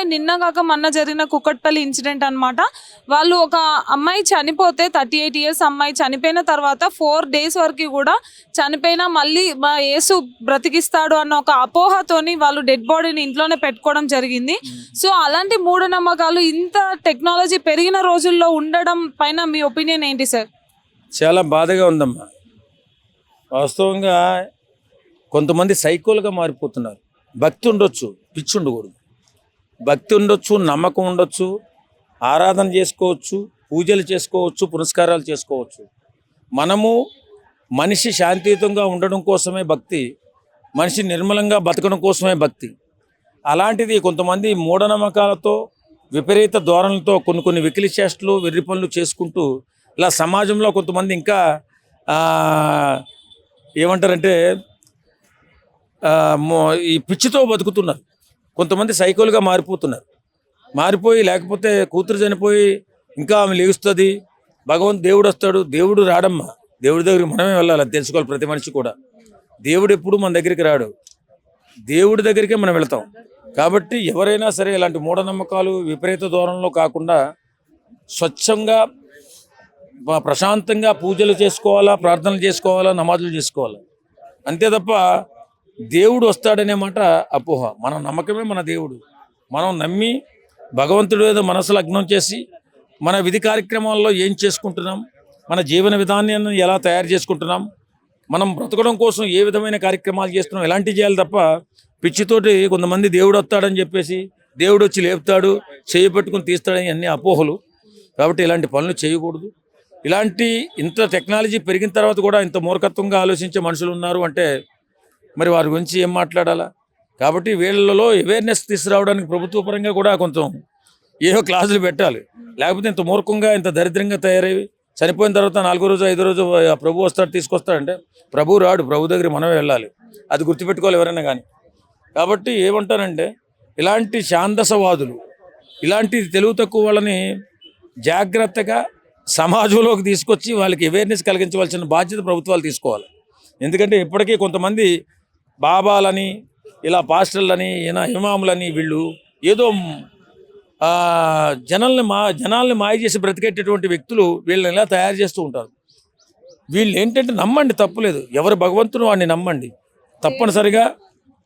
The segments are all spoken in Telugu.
అంటే నిన్న కాక మొన్న జరిగిన కుక్కట్పల్లి ఇన్సిడెంట్ అన్నమాట. వాళ్ళు ఒక అమ్మాయి చనిపోతే థర్టీ ఎయిట్ ఇయర్స్ అమ్మాయి చనిపోయిన తర్వాత ఫోర్ డేస్ వరకు కూడా చనిపోయినా మళ్ళీ మా యేసు బ్రతికిస్తాడు అన్న ఒక అపోహతోని వాళ్ళు డెడ్ బాడీని ఇంట్లోనే పెట్టుకోవడం జరిగింది. సో అలాంటి మూఢనమ్మకాలు ఇంత టెక్నాలజీ పెరిగిన రోజుల్లో ఉండడం పైన మీ ఒపీనియన్ ఏంటి సార్? చాలా బాధగా ఉందమ్మా. వాస్తవంగా కొంతమంది సైకోలుగా మారిపోతున్నారు. భక్తి ఉండొచ్చు పిచ్చి ఉండకూడదు. భక్తి ఉండొచ్చు నమ్మకం ఉండొచ్చు ఆరాధన చేసుకోవచ్చు పూజలు చేసుకోవచ్చు పునస్కారాలు చేసుకోవచ్చు. మనము మనిషి శాంతియుతంగా ఉండడం కోసమే భక్తి మనిషి నిర్మలంగా బతకడం కోసమే భక్తి. అలాంటిది కొంతమంది మూఢనమ్మకాలతో విపరీత ధోరణులతో కొన్ని కొన్ని వికిలి చేష్టలు వెర్రి పనులు చేసుకుంటూ ఇలా సమాజంలో కొంతమంది ఇంకా ఏమంటారంటే ఈ పిచ్చితో బతుకుతున్నారు. కొంతమంది సైకోలుగా మారిపోతున్నారు. మారిపోయి లేకపోతే కూతురు చనిపోయి ఇంకా ఆమె లేగుస్తుంది. భగవంతు దేవుడు వస్తాడు. దేవుడు రాడమ్మా. దేవుడి దగ్గరికి మనమే వెళ్ళాలి. అది తెలుసుకోవాలి ప్రతి మనిషి కూడా. దేవుడు ఎప్పుడు మన దగ్గరికి రాడు. దేవుడి దగ్గరికే మనం వెళ్తాం. కాబట్టి ఎవరైనా సరే ఇలాంటి మూఢనమ్మకాలు విపరీత దూరంలో కాకుండా స్వచ్ఛంగా ప్రశాంతంగా పూజలు చేసుకోవాలా ప్రార్థనలు చేసుకోవాలా నమాజులు చేసుకోవాలా. అంతే తప్ప దేవుడు వస్తాడనే మాట అపోహ. మన నమ్మకమే మన దేవుడు. మనం నమ్మి భగవంతుడు ఏదో మనసు లగ్నం చేసి మన విధి కార్యక్రమాల్లో ఏం చేసుకుంటున్నాం? మన జీవన విధానాన్ని ఎలా తయారు చేసుకుంటున్నాం? మనం బ్రతకడం కోసం ఏ విధమైన కార్యక్రమాలు చేస్తున్నాం? ఎలాంటివి చేయాలి తప్ప పిచ్చితోటి కొంతమంది దేవుడు వస్తాడని చెప్పేసి దేవుడు వచ్చి లేపుతాడు చేయి పట్టుకుని తీస్తాడని అన్ని అపోహలు. కాబట్టి ఇలాంటి పనులు చేయకూడదు. ఇలాంటి ఇంత టెక్నాలజీ పెరిగిన తర్వాత కూడా ఇంత మూర్ఖత్వంగా ఆలోచించే మనుషులు ఉన్నారు అంటే మరి వారి గురించి ఏం మాట్లాడాలా? కాబట్టి వీళ్ళలో అవేర్నెస్ తీసుకురావడానికి ప్రభుత్వ పరంగా కూడా కొంచెం ఏవో క్లాసులు పెట్టాలి. లేకపోతే ఇంత మూర్ఖంగా ఇంత దరిద్రంగా తయారయ్యి చనిపోయిన తర్వాత నాలుగో రోజు ఐదో రోజు ఆ ప్రభు వస్తాడు తీసుకొస్తాడంటే ప్రభు రాడు ప్రభు దగ్గర మనమే వెళ్ళాలి. అది గుర్తుపెట్టుకోవాలి ఎవరైనా కానీ. కాబట్టి ఏమంటారంటే ఇలాంటి శాందసవాదులు ఇలాంటి తెలుగు తక్కువ వాళ్ళని జాగ్రత్తగా సమాజంలోకి తీసుకొచ్చి వాళ్ళకి అవేర్నెస్ కలిగించవలసిన బాధ్యత ప్రభుత్వాలు తీసుకోవాలి. ఎందుకంటే ఇప్పటికీ కొంతమంది బాబాలని ఇలా పాస్టర్లని ఇలా ఇమాములని వీళ్ళు ఏదో జనాల్ని మా జనాల్ని మాయ చేసి బ్రతికేటటువంటి వ్యక్తులు వీళ్ళని ఇలా తయారు చేస్తూ ఉంటారు. వీళ్ళు ఏంటంటే నమ్మండి తప్పులేదు ఎవరు భగవంతుడు వాడిని నమ్మండి. తప్పనిసరిగా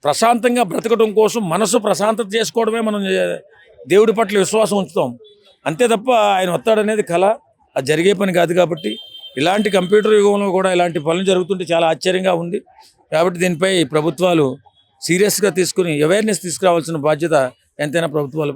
ప్రశాంతంగా బ్రతకడం కోసం మనసు ప్రశాంతత చేసుకోవడమే మనం దేవుడి పట్ల విశ్వాసం ఉంచుతాం. అంతే తప్ప ఆయన వస్తాడనేది కళ. అది జరిగే పని కాదు కాబట్టి ఇలాంటి కంప్యూటర్ యుగంలో కూడా ఇలాంటి పనులు జరుగుతుంటే చాలా ఆశ్చర్యంగా ఉంది. కాబట్టి దీనిపై ప్రభుత్వాలు సీరియస్గా తీసుకుని అవేర్నెస్ తీసుకురావాల్సిన బాధ్యత ఎంతైనా ప్రభుత్వాలు